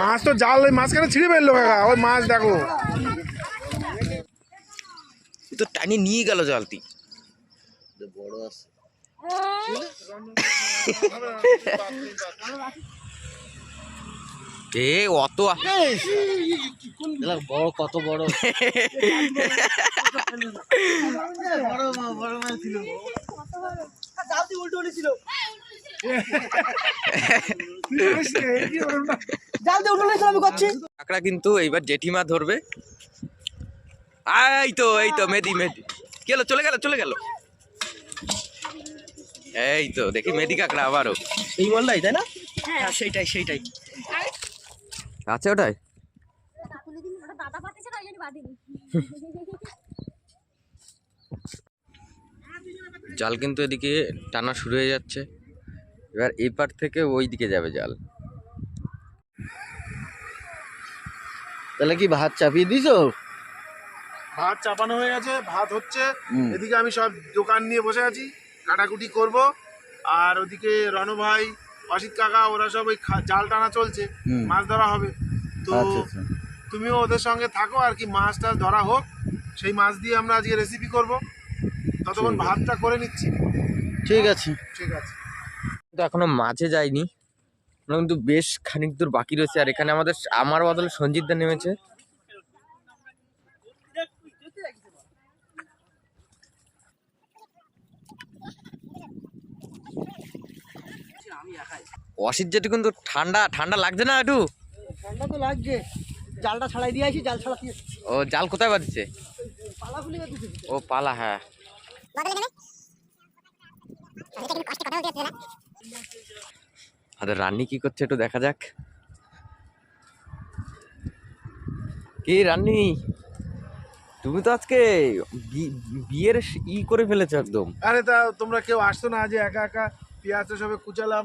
মাছ তো জাল ওই মাঝখানে ছিঁড়ে ফেলল কাকা। ওই মাছ দেখো। তো টানি নিয়ে গেল জালটি। বড় আছে এ অত বড় কত বড়? বড় কাঁকড়া কিন্তু এইবার জেঠিমা ধরবে। এই তো এই তো মেদি মেদি। গেল চলে গেল চলে গেল। এই তো দেখি মেদি কাঁকড়া আবারও। এই বললাই তাই না? হ্যাঁ সেইটাই সেইটাই। আছে ওটাই? জাল কিন্তু এদিকে টানা শুরু হয়ে যাচ্ছে। এবার এই পার থেকে ওই দিকে যাবে জাল। তাহলে কি ভাত চাপিয়ে দিছো? ভাত চাপানো হয়ে গেছে ভাত হচ্ছে। এদিকে আমি সব দোকান নিয়ে বসে আছি কাটাকুটি করব। আর ওদিকে রণ ভাই অসিত কাকা ওরা সব ওই খা- জাল টানা চলছে মাছ ধরা হবে। তো আচ্ছা আচ্ছা। তুমিও ওদের সঙ্গে থাকো আর কি মাছ টাছ ধরা হোক সেই মাছ দিয়ে আমরা আজকে রেসিপি করব। ততক্ষণ ভাতটা করে নিচ্ছি। ঠিক আছে। ঠিক আছে। কিন্তু এখনও মাঝে যায়নি। কিন্তু বেশ খানিক দূর বাকি রয়েছে আর এখানে আমাদের আমার বদলে সঞ্জিত দা নেমেছে। অসিত যেটি কিন্তু ঠান্ডা ঠান্ডা লাগছে না একটু? ঠান্ডা তো লাগছে। জালটা ছাড়াই দিয়ে আসি জাল ছাড়া দিয়ে ও জাল কোথায় গেছে ও পালা হ্যাঁ। আদের রান্নি কি করছে একটু দেখা যাক। কি রান্নি তুমি তো আজকে বিয়ের ই করে ফেলেছো একদম। আরে তা তোমরা কেউ আসতো না আজ একা একা পেঁয়াজটা সবে কুচালাম।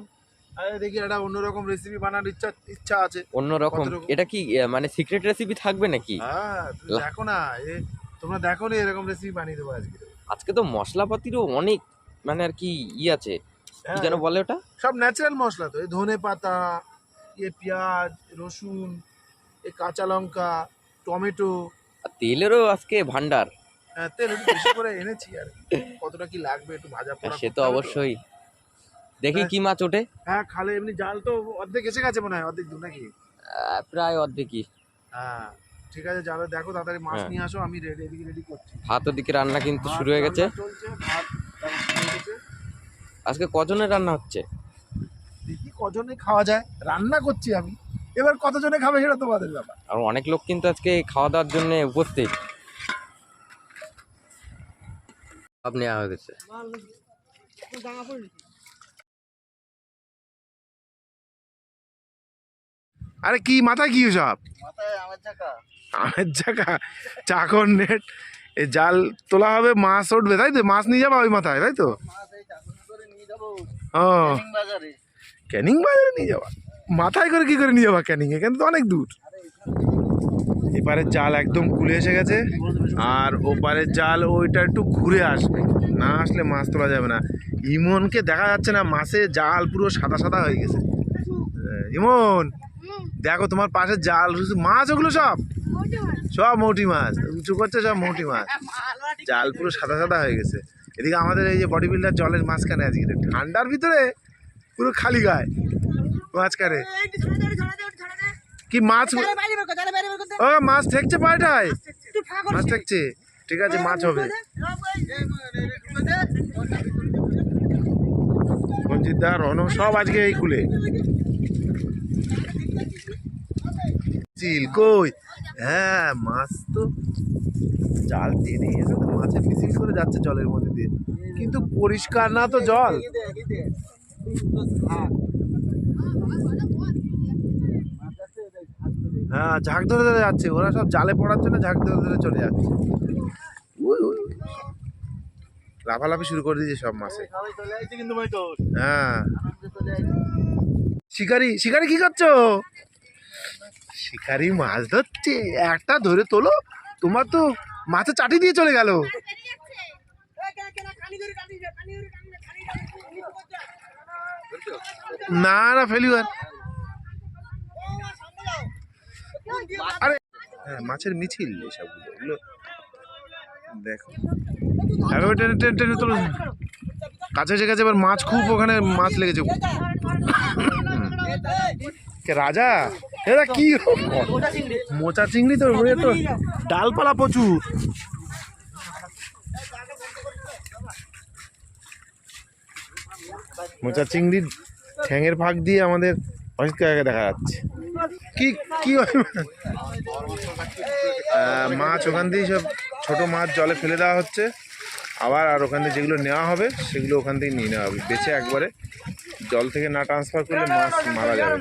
আরে দেখি একটা অন্যরকম রেসিপি বানানোর ইচ্ছা ইচ্ছা আছে। অন্যরকম? এটা কি মানে সিক্রেট রেসিপি থাকবে নাকি? হ্যাঁ দেখো না এ তোমরা দেখো না এরকম রেসিপি বানিয়ে দেবো আজকে। আজকে তো মশলাপাতিরও অনেক মানে আর কি ই আছে। হ্যাঁ, যেন বলে ওটা? সব ন্যাচারাল মশলা তো এই ধনে পাতা এ পেঁয়াজ রসুন এ কাঁচা লঙ্কা টমেটো। আর তেলেরও আজকে ভান্ডার হ্যাঁ তেল একটু বেশি করে এনেছি আর কতটা কি লাগবে একটু ভাজা পোড়া সে তো অবশ্যই। দেখি হ্যাঁ। কি মাছ ওঠে। হ্যাঁ খালে এমনি জাল তো অর্ধেক এসে গেছে মনে হয় অর্ধেক দূর নাকি? প্রায় অর্ধেকই। হ্যাঁ ঠিক আছে জালে দেখো তাড়াতাড়ি মাছ হ্যাঁ। নিয়ে আসো আমি রেডি এদিকে রেডি করছি। ভাত ওদিকে রান্না কিন্তু শুরু হয়ে গেছে। চলছে ভাত রান্না শুরু হয়ে গেছে আজকে কজনের রান্না হচ্ছে? দেখি কজনে খাওয়া যায়। রান্না করছি আমি। এবার কতজনে খাবে সেটা তোমাদের ব্যাপার। আর অনেক লোক কিন্তু আজকে খাওয়া দাওয়ার জন্য উপস্থিত। সব নেওয়া গেছে। আরে কি মাথায় কি সব? মাথায় আমার চাকা। আমের জায়গা চাকর নেট। জাল তোলা হবে মাছ উঠবে তাই তো? মাছ নিয়ে যাবা ওই মাথায় তাই তো? ও। ক্যানিং বাজারে নিয়ে যাবা? মাথায় করে কি করে নিয়ে যাবা ক্যানিং? এখানে তো অনেক দূর। এপারে জাল একদম খুলে এসে গেছে আর ওপারের জাল ওইটা একটু ঘুরে আসবে। না আসলে মাছ তোলা যাবে না। ইমনকে দেখা যাচ্ছে না মাছে জাল পুরো সাদা সাদা হয়ে গেছে। ইমন দেখো তোমার পাশে জাল মাছ ওগুলো সব? সব মৌটি মাছ। উঁচু করছে সব মৌটি মাছ। জাল পুরো সাদা সাদা হয়ে গেছে। এদিকে আমাদের এই যে বডি বিল্ডার জলের মাঝখানে আজকে ঠান্ডার ভিতরে পুরো খালি গায়ে। মাঝখানে। কি মাছ? ও, মাছ ঠেকছে পায়টায়? মাছ ঠেকছে। ঠিক আছে, মাছ হবে। রঞ্জিত রণ সব আজকে এই কুলে চিল, কই? হ্যাঁ মাছ তো জাল টেনে এসে তো মাছে মিছিল করে যাচ্ছে জলের মধ্যে দিয়ে। কিন্তু পরিষ্কার না তো জল। হ্যাঁ ঝাঁক ধরে ধরে যাচ্ছে। ওরা সব জালে পড়ার জন্য ঝাঁক ধরে ধরে চলে যাচ্ছে। লাফালাফি শুরু করে দিয়েছে সব মাছে। হ্যাঁ। শিকারি শিকারি কি করছ? শিকারি মাছ ধরছে। একটা ধরে তোলো, তোমার তো মাছে চাটি দিয়ে চলে গেল। না না ফেলিওয়ার আরে। হ্যাঁ মাছের মিছিল এসবগুলো, এগুলো দেখো। এবার টেনে টেনে টেনে তোলো। কাছে এসে গেছে, এবার মাছ খুব ওখানে মাছ লেগেছে। রাজা? এরা কি মোচা চিংড়ি। তো তো ডালপালা প্রচুর। মোচা চিংড়ির ঠ্যাঙের ফাঁক দিয়ে আমাদের অসিত কাকাকে দেখা যাচ্ছে। কি কি মাছ ওখান দিয়ে সব ছোট মাছ জলে ফেলে দেওয়া হচ্ছে। আবার আর ওখান থেকে যেগুলো নেওয়া হবে সেগুলো ওখান থেকে নিয়ে নেওয়া হবে। বেছে একবারে জল থেকে না ট্রান্সফার করলে মাছ মারা যাবে।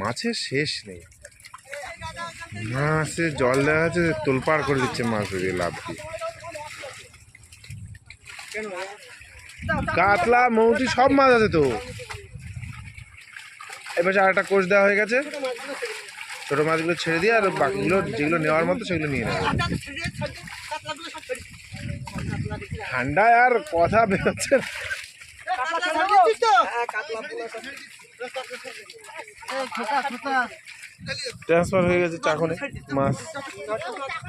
মাছের শেষ নেই। মাছে জল দেওয়া আছে তোলপাড় করে দিচ্ছে মাছ দিয়ে লাভ দিয়ে। কাতলা মৌটি সব মাছ আছে তো। এবার আর একটা কোষ দেওয়া হয়ে গেছে। ছোটো মাছগুলো ছেড়ে দিয়ে আর বাকিগুলো যেগুলো নেওয়ার মতো সেগুলো নিয়ে নেবে। ঠান্ডায় আর কথা বেরোচ্ছে ট্রান্সফার হয়ে গেছে চাকনে মাছ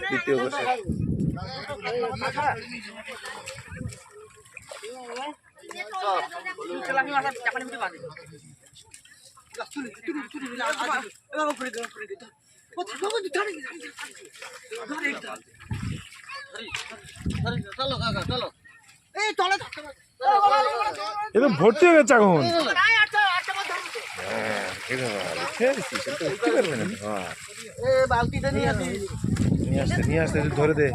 দ্বিতীয় এই চলে এ তো ভর্তি হয়ে গেছে এখন। নিয়ে আসতে নিয়ে আসতে ধরে দে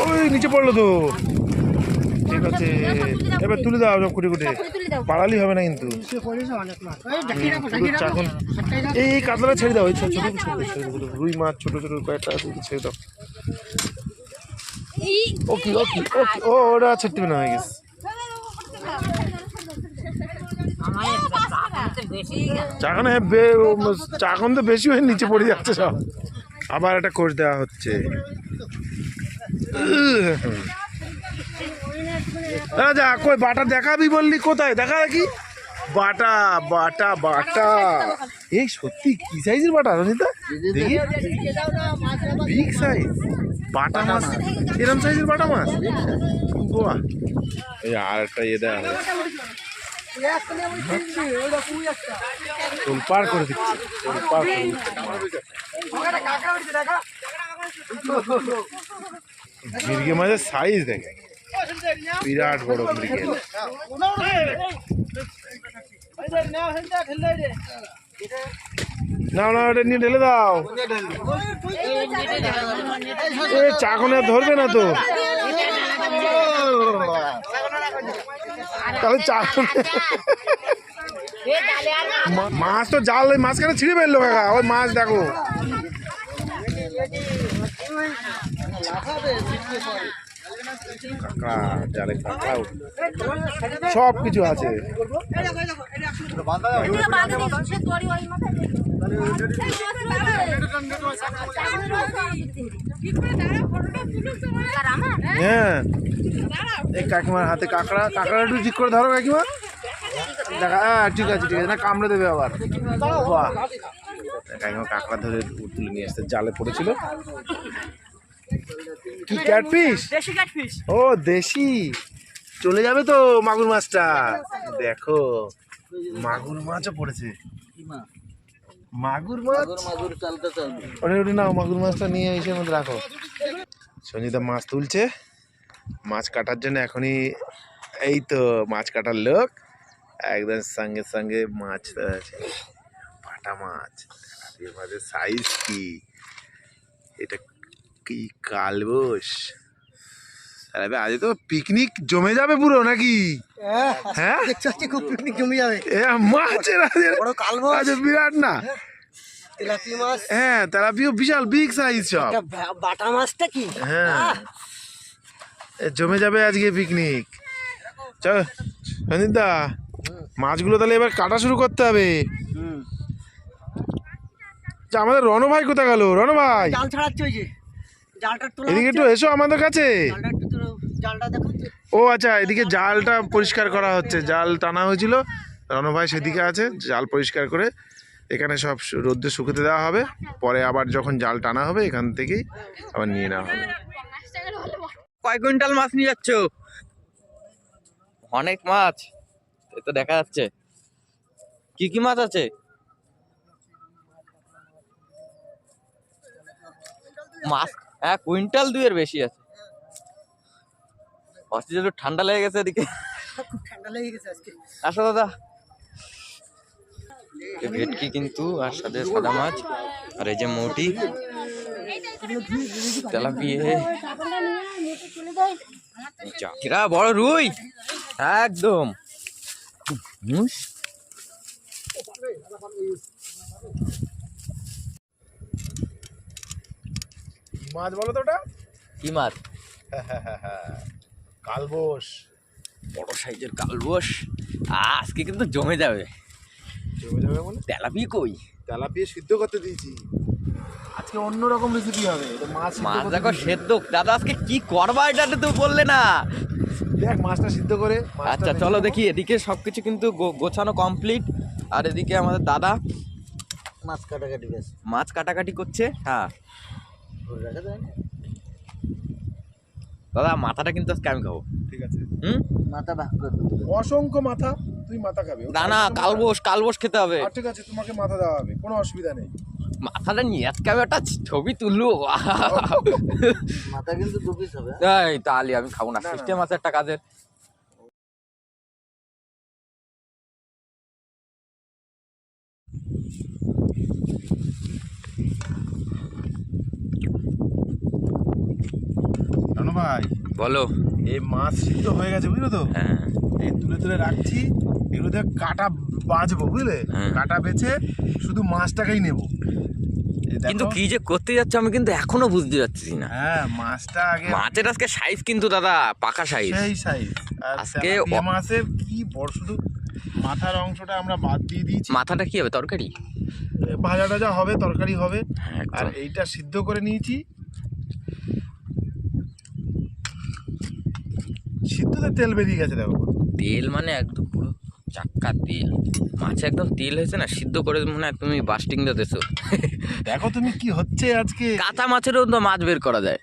ওই, নিচে পড়ল তো। ঠিক আছে। এবার তুলে দাও সব কুটে কুটে পাড়ালি হবে না কিন্তু। এই দেখি রাখো পুরো দেখি রাখো। চাকন এই এই কাতলা ছেড়ে দাও এই ছোট ছোট রুই মাছ ছোট ছোট কয়েকটা ছেড়ে দাও। এই ও কি ও কি ও কি ওটা ছেড়তে না হয়ে গেছে। চাকনে বে- ও ম- চাকন তো বেশি হয়ে নিচে পড়ে যাচ্ছে সব। আবার একটা কোষ দেওয়া হচ্ছে। রাজা কই বাটা দেখাবি বললি? কোথায়? দেখা দেখি। বাটা বাটা বাটা। এই সত্যি কি সাইজের বাটা রনিতা? দেখি। বিগ সাইজ বাটা মাছ। এরম সাইজের বাটা মাছ? বাহ। এই আর একটা ইয়ে একটা তোলপাড় করে দিচ্ছে। করে দিচ্ছে। দেখা মির্গে মাছের সাইজ দেখে। বিরাট বড় মির্গে না না ওটা নিয়ে ঢেলে দাও। এ চাকনে ধরবে না তো। তাহলে চাকনে মাছ তো জাল ওই মাঝখানে ছিঁড়ে ফেলল কাকা। ওই মাছ দেখো। কাকা জালে কাকা সব কিছু আছে। হ্যাঁ। এই কাকিমার হাতে কাঁকড়া কাঁকড়া একটু ঠিক করে ধরো কাকিমা। দেখা হ্যাঁ ঠিক আছে ঠিক আছে না কামড়ে দেবে আবার। বাহ। কাকিমা কাঁকড়া ধরে তুলে নিয়ে আসতে জালে পড়েছিল। কি ক্যাটফিশ দেশি কাটফিস ও দেশি। চলে যাবে তো মাগুর মাছটা। দেখো মাগুর মাছও পড়েছে। মাগুর মাছ? মাগুর চালতে চালবে। ওটা ওটা নাও মাগুর মাছটা নিয়ে এসে মধ্যে রাখো। সঞ্জিতা মাছ তুলছে। মাছ কাটার জন্য এখনই এই তো মাছ কাটার লোক। একদম সঙ্গে সঙ্গে মাছ আছে পাটা মাছ। মাছের সাইজ কি? এটা কি কালবোস আরে আজ তো পিকনিক জমে যাবে পুরো নাকি? হ্যাঁ খুব পিকনিক জমে যাবে। এ মাছের বড় আজ বিরাট না। তেলাপি মাছ। হ্যাঁ তেলাপিও বিশাল বিগ সাইজ সব। বাটা মাছটা কি? হ্যাঁ। জমে যাবে আজকে পিকনিক চল সঞ্জিতা মাছগুলো তাহলে এবার কাটা শুরু করতে হবে। আমাদের রণ ভাই কোথায় গেল? রণ ভাই। জাল ছাড়াচ্ছে ওই যে। এদিকে একটু এসো আমাদের কাছে। জালটা একটু তোলো, জালটা দেখো। ও আচ্ছা এদিকে জালটা পরিষ্কার করা হচ্ছে। জাল টানা হয়েছিল। রণ ভাই সেদিকে আছে জাল পরিষ্কার করে এখানে সব রোদ্দে শুকোতে দেওয়া হবে। পরে আবার যখন জাল টানা হবে এখান থেকেই আবার নিয়ে নেওয়া হবে। কয় কুইন্টাল মাছ নিয়ে যাচ্ছ? অনেক মাছ। এই তো দেখা যাচ্ছে। কি কি মাছ আছে? মাছ হ্যাঁ কুইন্টাল দুইয়ের বেশি আছে। হসপিটাল একটু ঠান্ডা লেগে গেছে এদিকে। ঠান্ডা লেগে গেছে আজকে। আসো দাদা। ভেটকি কিন্তু আর সাথে সাদা মাছ আর এই যে মৌটি। তেলাপিয়ে। কিরা বড় রুই? একদম। মাছ বলো তো ওটা? কি মাছ? কালবোস বড় সাইজের কালবোস আজকে কিন্তু জমে যাবে। জমে যাবে বলে তেলাপি কই? তেলাপিয়া সিদ্ধ করতে দিয়েছি। আজকে অন্যরকম রেসিপি হবে। মাছ মাছ দেখো। সেদ্ধ। দাদা আজকে কি করবা এটা তো বললে না। দেখ মাছটা সিদ্ধ করে আচ্ছা চলো দেখি এদিকে সবকিছু কিন্তু গো- গোছানো কমপ্লিট আর এদিকে আমাদের দাদা মাছ কাটাকাটি মাছ কাটাকাটি করছে। হ্যাঁ। ধরে রাখা যায় না? দাদা মাথাটা কিন্তু আজকে আমি খাব। ঠিক আছে। হুম? মাথা ভাগ করে অসংখ্য মাথা তুই মাথা খাবি। ও দানা কালবোস। কালবোস খেতে হবে। ঠিক আছে তোমাকে মাথা দেওয়া হবে কোনো অসুবিধা নেই। মাথাটা নিয়ে আজকে আমি একটা ছবি তুললো মাথা কিন্তু দু পিস হবে এই তাহলে আমি খাব না। না, না, সিস্টেম আছে একটা কাজের। ভাই। বলো। এই মাছ সিদ্ধ হয়ে গেছে বুঝলো তো? হ্যাঁ। এই তুলে তুলে রাখছি এগুলোতে কাটা বাজবো বুঝলে? হ্যাঁ। কাটা বেছে শুধু মাছটাকেই নেব। কিন্তু কি যে করতে যাচ্ছে আমি কিন্তু এখনও বুঝতে পারছি না। হ্যাঁ মাছটা আগে মাছের আজকে সাইজ কিন্তু দাদা পাকা সাইজ সেই সাইজ আর আজকে অ- মাছের কি বড় শুধু মাথার অংশটা আমরা বাদ দিয়ে দিয়েছি। মাথাটা কি হবে তরকারি? ভাজা টাজা হবে তরকারি হবে। হ্যাঁ, আর এইটা সিদ্ধ করে নিয়েছি। সিদ্ধতে তেল বেরিয়ে গেছে দেখো তেল মানে একদম পুরো চাক্কা তেল। মাছে একদম তেল হয়েছে না সিদ্ধ করে মনে হয় তুমি বাস্টিং দিতেছো দেখো তুমি কি হচ্ছে আজকে। কাঁচা মাছেরও তো মাছ বের করা যায়।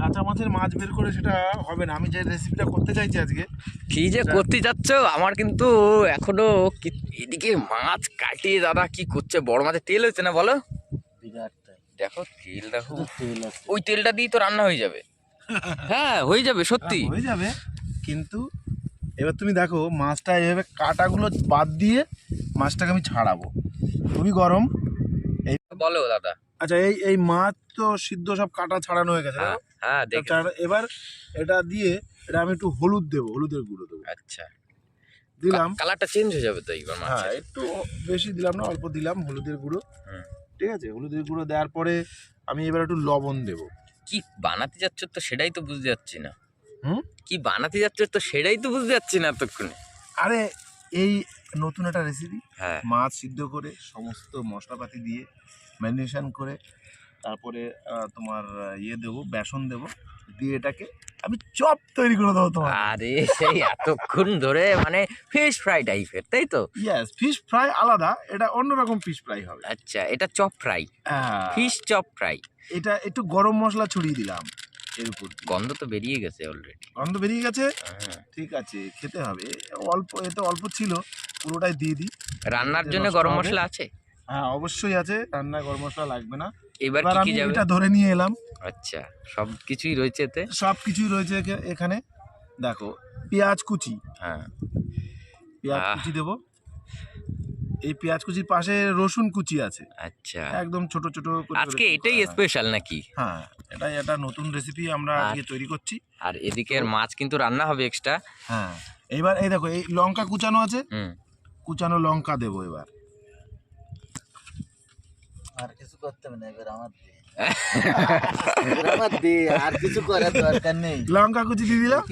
কাঁচা মাছের মাছ বের করে সেটা হবে না। আমি যে রেসিপিটা করতে চাইছি আজকে কি যে করতে যাচ্ছ আমার কিন্তু এখনও এদিকে মাছ কাটিয়ে দাদা কি করছে? বড় মাছের তেল হয়েছে না বলো? দেখো তেল দেখো। ওই তেলটা দিয়ে তো রান্না হয়ে যাবে। হ্যাঁ হয়ে যাবে সত্যি। হ্যাঁ, হয়ে যাবে। কিন্তু এবার তুমি দেখো মাছটা এভাবে কাটাগুলো বাদ দিয়ে মাছটাকে আমি ছাড়াবো। খুবই গরম। এই বলো দাদা। আচ্ছা এই এই মাছ তো সিদ্ধ সব কাটা ছাড়ানো হয়ে গেছে হ্যাঁ হ্যাঁ এবার এটা দিয়ে এটা আমি একটু হলুদ দেবো হলুদের গুঁড়ো দেবো। আচ্ছা। দিলাম। কালারটা চেঞ্জ হয়ে যাবে তো এইবার হ্যাঁ একটু বেশি দিলাম না অল্প দিলাম হলুদের গুঁড়ো। ঠিক আছে হলুদের গুঁড়ো দেওয়ার পরে আমি এবার একটু লবণ দেবো। কি বানাতে যাচ্ছ তো সেটাই তো বুঝতে যাচ্ছি না। হুম? কি বানাতে যাচ্ছ তো সেটাই তো বুঝতে যাচ্ছি না এতক্ষণে। আরে এই নতুন একটা রেসিপি হ্যাঁ। মাছ সিদ্ধ করে সমস্ত মশলাপাতি দিয়ে ম্যারিনেশন করে তারপরে তোমার ইয়ে দেবো বেসন দেবো দিয়ে এটাকে আমি চপ তৈরি করে দেবো তোমার। আরে সেই এতক্ষণ ধরে মানে ফিশ ফ্রাই টাইপের তাই তো? ইয়েস ফিশ ফ্রাই আলাদা এটা অন্যরকম ফিশ ফ্রাই হবে। আচ্ছা এটা চপ ফ্রাই হ্যাঁ, ফিশ চপ ফ্রাই এটা একটু গরম মশলা ছড়িয়ে দিলাম। এর উপর গন্ধ তো বেরিয়ে গেছে অলরেডি গন্ধ বেরিয়ে গেছে? হ্যাঁ। ঠিক আছে খেতে হবে। অল্প এতে অল্প ছিল পুরোটাই দিয়ে দিই। রান্নার জন্য গরম মশলা আছে? হ্যাঁ অবশ্যই আছে রান্না গরম মশলা লাগবে না। এবার কি যাবে? এটা ধরে নিয়ে এলাম। আচ্ছা সব কিছুই রয়েছে এতে? সব কিছুই রয়েছে এখানে। দেখো পেঁয়াজ কুচি। হ্যাঁ। পেঁয়াজ কুচি দেবো। এই পেঁয়াজ কুচির পাশে রসুন কুচি আছে। আচ্ছা। একদম ছোট ছোট আজকে এটাই স্পেশাল নাকি? হ্যাঁ এটাই একটা নতুন রেসিপি আমরা আর- আজকে তৈরি করছি। আর এদিকের মাছ কিন্তু রান্না হবে এক্সট্রা হ্যাঁ এইবার এই দেখো এই লঙ্কা কুচানো আছে। কুচানো লঙ্কা দেবো এবার। আর কিছু করতে হবে না এবার আমার এবার আমার দে আর কিছু করার দরকার নেই। লঙ্কা কুচি দিয়ে দিলাম।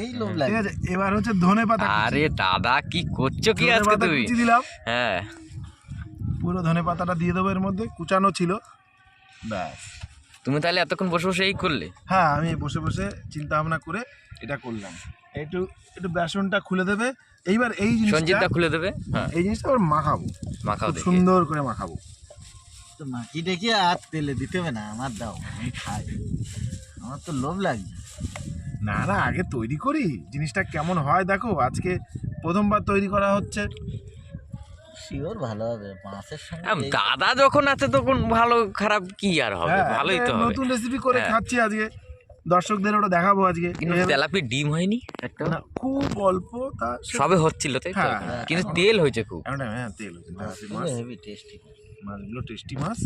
ঠিক আছে এবার হচ্ছে ধনে পাতা আরে দাদা কি করছ কি আজকে তুমি দিলাম। হ্যাঁ। পুরো ধনে পাতাটা দিয়ে দেবো এর মধ্যে কুচানো ছিল। ব্যাস। তুমি তাহলে এতক্ষণ বসে বসে এই করলে? হ্যাঁ আমি বসে বসে চিন্তা ভাবনা করে এটা করলাম। একটু একটু বেসনটা খুলে দেবে। এইবার এই জিনিসটা খুলে দেবে? হ্যাঁ। এই জিনিসটা আবার মাখাবো। মাখাও খুব দেখি। সুন্দর করে মাখাবো। তো মাটি ডেকে আর তেলে দিতে হবে না আমার দাও আমি খাই। আমার তো লোভ লাগছে না না আগে তৈরি করি। জিনিসটা কেমন হয় দেখো আজকে প্রথমবার তৈরি করা হচ্ছে। শিওর ভালো হবে। মাছের সঙ্গে আম, দাদা যখন আছে তখন ভালো খারাপ কি আর হবে? হ্যাঁ, ভালোই তো হবে। নতুন রেসিপি করে হ্যাঁ। খাচ্ছি আজকে। দর্শকদের ওটা দেখাবো আজকে। কিন্তু তেলাপি ডিম হয়নি? একটা? না, খুব অল্প তা সে- সবে হচ্ছিল তাই তো? হ্যাঁ, হ্যাঁ, কিন্তু তেল হয়েছে খুব। এখন হ্যাঁ তেল হচ্ছে, মাছ। হেভি টেস্টি মাছগুলো টেস্টি মাছ।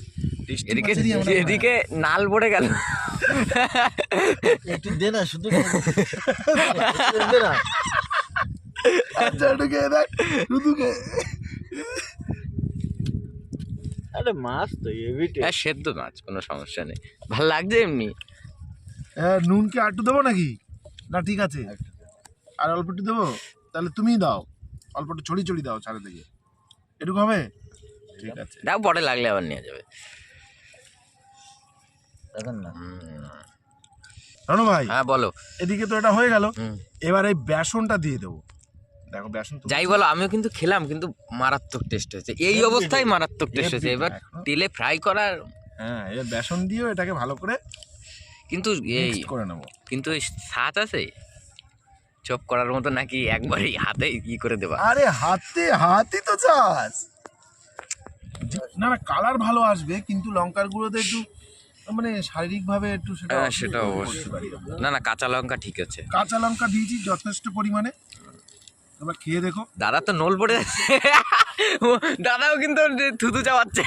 টেস্টি এদিকে মাছেরই আমরা- এদিকে নাল পড়ে গেল। একটু দে না শুধু দে। না। আচ্ছা একটু খেয়ে দেখ শুধু আরে মাছ তো হেভি হ্যাঁ সেদ্ধ মাছ কোনো সমস্যা নেই। ভালো লাগছে এমনি? হ্যাঁ নুন কি আটটু দেবো নাকি? না ঠিক আছে। আর অল্প একটু দেবো? তাহলে তুমিই দাও। অল্প একটু ছড়ি ছড়ি দাও চারে থেকে। এটুকু হবে? ঠিক আছে। দাও পরে লাগলে আবার নিয়ে যাবে। দেখেন না। রনু ভাই হ্যাঁ বলো। এদিকে তো এটা হয়ে গেল। এবার এই বেসনটা দিয়ে দেবো। দেখো বেসন যাই বলো আমিও কিন্তু খেলাম কিন্তু মারাত্মক টেস্ট হয়েছে। এই অবস্থায় মারাত্মক টেস্ট হয়েছে। এবার তেলে ফ্রাই করার হ্যাঁ এবার বেসন দিয়েও এটাকে ভালো করে কিন্তু এই করে নেব। কিন্তু এই স্বাদ আছে? চপ করার মতো নাকি একবারই হাতে ই করে দেবা? আরে হাতে হাতই তো চাস। না না কালার ভালো আসবে কিন্তু লঙ্কার গুঁড়োতে একটু মানে শারীরিকভাবে একটু সেটা হ্যাঁ, সেটা অবশ্যই। না না কাঁচা লঙ্কা ঠিক আছে। কাঁচা লঙ্কা দিয়েছি যথেষ্ট পরিমাণে। এবার খেয়ে দেখো। দাদা তো নোল পড়ে যাচ্ছে দাদাও কিন্তু থুতু চাওয়াচ্ছে।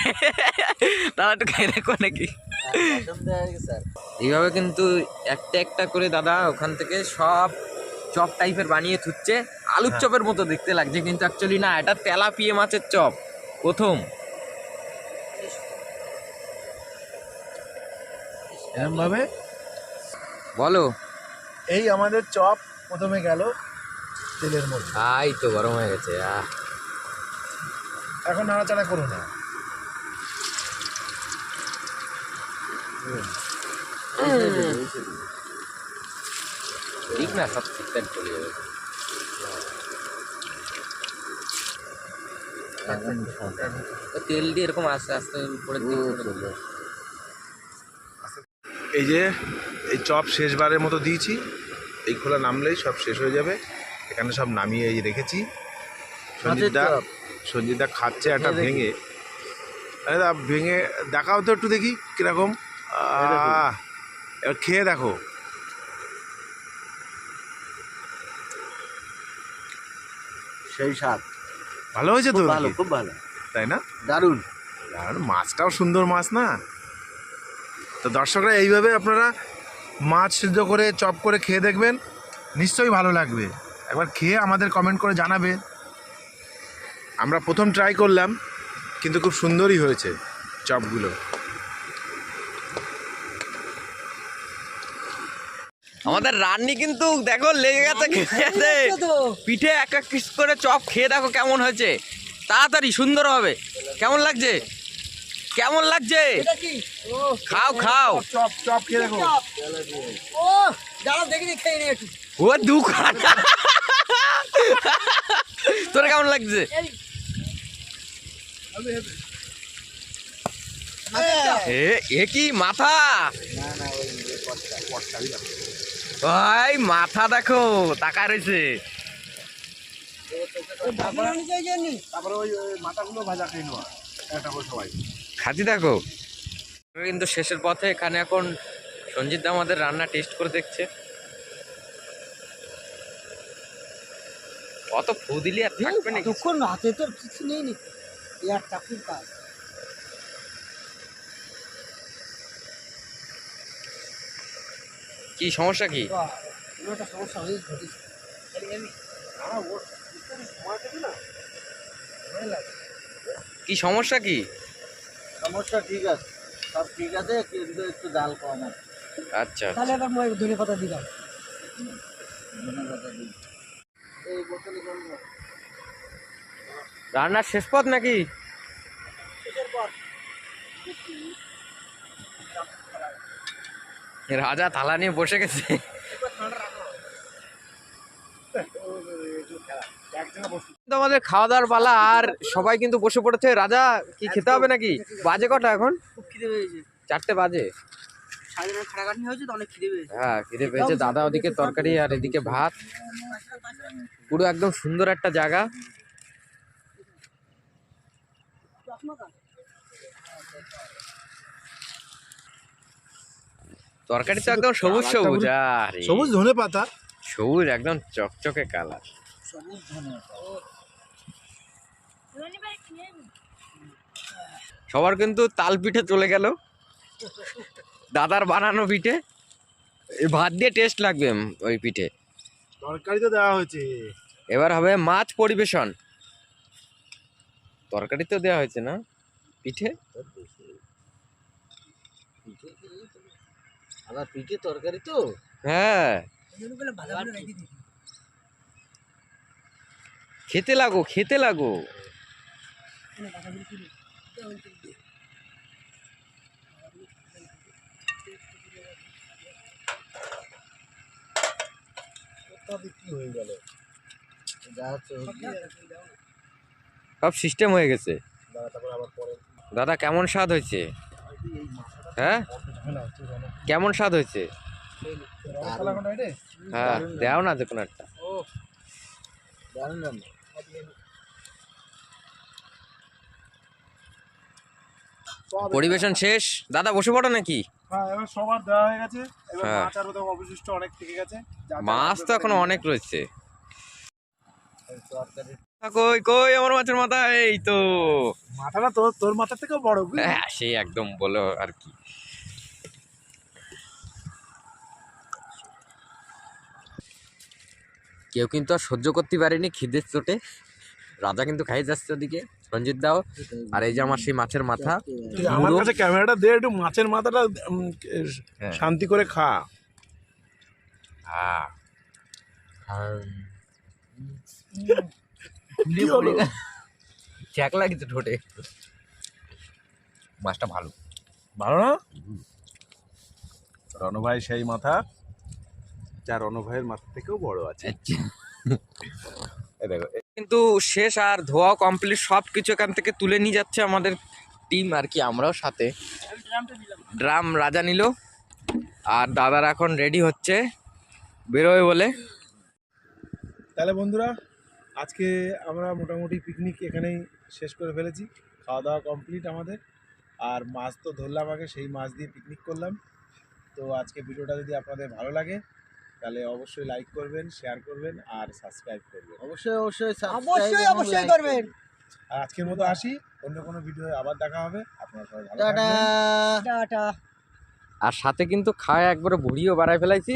দাদা একটু খেয়ে দেখো নাকি। হয়ে এইভাবে কিন্তু একটা একটা করে দাদা ওখান থেকে সব চপ টাইপের বানিয়ে থুচ্ছে। আলুর চপের মতো দেখতে লাগছে কিন্তু অ্যাকচুয়ালি না এটা তেলাপিয়া মাছের চপ। প্রথম। এরকম ভাবে বলো। এই আমাদের চপ প্রথমে গেল। তেলের মধ্যে। আই তো গরম হয়ে গেছে আহ। এখন নাড়াচাড়া করো না। ঠিক না সব ঠিকঠাক চলে যাবে। তেল দিয়ে এরকম আস্তে আস্তে উপরে এই যে এই চপ শেষবারের মতো দিয়েছি। এই খোলা নামলেই সব শেষ হয়ে যাবে। এখানে সব নামিয়ে এই রেখেছি। সঞ্জিতদা। সঞ্জিতদা খাচ্ছে একটা ভেঙে। আরে দা ভেঙে দেখাও তো একটু দেখি কীরকম। এবার খেয়ে দেখো। সেই স্বাদ। ভালো হয়েছে তো ভালো খুব ভালো। তাই না? দারুণ। আর মাছটাও সুন্দর মাছ না? তো দর্শকরা এইভাবে আপনারা মাছ সিদ্ধ করে চপ করে খেয়ে দেখবেন। নিশ্চয়ই ভালো লাগবে। একবার খেয়ে আমাদের কমেন্ট করে জানাবে। আমরা প্রথম ট্রাই করলাম কিন্তু খুব সুন্দরই হয়েছে চপগুলো। আমাদের রান্নি কিন্তু দেখো লেগে গেছে খেতে পিঠে এক এক পিস করে চপ খেয়ে দেখো কেমন হয়েছে। তাড়াতাড়ি সুন্দর হবে। কেমন লাগছে? কেমন লাগছে? খাও খাও। চপ চপ খেয়ে দেখো। ও দাঁড়াও দেখিনি খেয়ে নে একটু। ও দুঃখ তোর কেমন লাগছে? এ এ কি মাথা? ভাই মাথা দেখো তাকা রয়েছে। খাতি দেখো। কিন্তু শেষের পথে এখানে এখন সঞ্জিত দা আমাদের রান্না টেস্ট করে দেখছে। অত ফু দিলে আর থাকবে নাকি ততক্ষণ হাতে তো কিছু নেই নি এক চাকুর কাজ। কি সমস্যা কি? কোনো একটা সমস্যা হয়ে ঘটিস কি সমস্যা কি? সমস্যা ঠিক আছে। সব ঠিক আছে কিন্তু একটু ডাল কম আছে। আচ্ছা তাহলে এবার মই ধনে পাতা দিলাম। ধন্যবাদ দিই এই বোতলে কোন রান্নার শেষ পথ নাকি? রাজা থালা নিয়ে বসে গেছে। আমাদের খাওয়া দাওয়ার পালা আর সবাই কিন্তু বসে পড়েছে। রাজা কি খেতে হবে নাকি? বাজে কটা এখন? চারটে বাজে। সারাদিন খাটাখাটনি হয়েছে তো অনেক খিদে পেয়েছে। হ্যাঁ খিদে পেয়েছে। দাদা ওদিকে তরকারি আর এদিকে ভাত। পুরো একদম সুন্দর একটা জায়গা। তরকারি তো একদম সবুজ সবুজ। আর। সবুজ ধনে পাতা? সবুজ একদম চকচকে কালার। সবুজ ধনে। সবার কিন্তু তাল পিঠে চলে গেল। দাদার বানানো পিঠে? এই ভাত দিয়ে টেস্ট লাগবে ওই পিঠে। তরকারি তো দেওয়া হয়েছে। এবার হবে মাছ পরিবেশন। তরকারি তো দেওয়া হয়েছে না? পিঠে? আবার পিঠে তরকারি তো? হ্যাঁ। খেতে লাগো খেতে লাগো। বিক্রি হয়ে গেল। সব সিস্টেম হয়ে গেছে। দাদা কেমন স্বাদ হয়েছে? হ্যাঁ? কেমন স্বাদ হয়েছে? হ্যাঁ দেও না যে কোনো একটা। পরিবেশন শেষ? দাদা বসে পড়ো নাকি? হ্যাঁ এবার সবার দেওয়া হয়ে গেছে। এবার হ্যাঁ। মাছ আর ওদের অবশিষ্ট অনেক থেকে গেছে। যা যা মাছ তো এখনও অনেক রয়েছে। তরকারি কই কই আমার মাছের মাথা? এই তো। মাথাটা তোর তোর মাথার থেকেও বড় বুঝলি? হ্যাঁ সেই একদম বলো আর কি। কেউ কিন্তু আর সহ্য করতে পারেনি খিদের চোটে। রাজা কিন্তু খাই যাচ্ছে ওদিকে। রঞ্জিত দাও। আর এই যে আমার সেই মাছের মাথা আমার কাছে ক্যামেরাটা দে একটু মাছের মাথাটা হ্যাঁ। শান্তি করে খা। হলো? চ্যাক লাগিছে ঠোঁটে। মাছটা ভালো। ভালো না? রণ ভাই সেই মাথা। যা রণ ভাইয়ের মাথা থেকেও বড় আছে। দেখো কিন্তু শেষ আর ধোয়া কমপ্লিট সব কিছু এখান থেকে তুলে নিয়ে যাচ্ছে আমাদের টিম আর কি, আমরাও সাথে। ড্রাম রাজা নিল, আর দাদার এখন রেডি হচ্ছে বেরোয় বলে। তাহলে বন্ধুরা, আজকে আমরা মোটামুটি পিকনিক এখানেই শেষ করে ফেলেছি। খাওয়া দাওয়া কমপ্লিট আমাদের। আর মাছ তো ধরলাম আগে, সেই মাছ দিয়ে পিকনিক করলাম। তো আজকে ভিডিওটা যদি আপনাদের ভালো লাগে তাহলে অবশ্যই লাইক করবেন শেয়ার করবেন আর সাবস্ক্রাইব করবেন। অবশ্যই অবশ্যই অবশ্যই অবশ্যই করবেন। আর আজকের মতো আসি অন্য কোনো ভিডিও আবার দেখা হবে। আপনারা সবাই ভালো টাটা। থাকবেন। টাটা। আর সাথে কিন্তু খায় একবারে ভুড়িও বাড়ায় ফেলাইছি।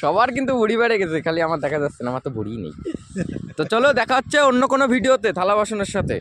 সবার কিন্তু ভুড়ি বেড়ে গেছে খালি আমার দেখা যাচ্ছে না আমার তো ভুড়ি নেই। তো চলো দেখা হচ্ছে অন্য কোনো ভিডিওতে থালা বাসনের সাথে।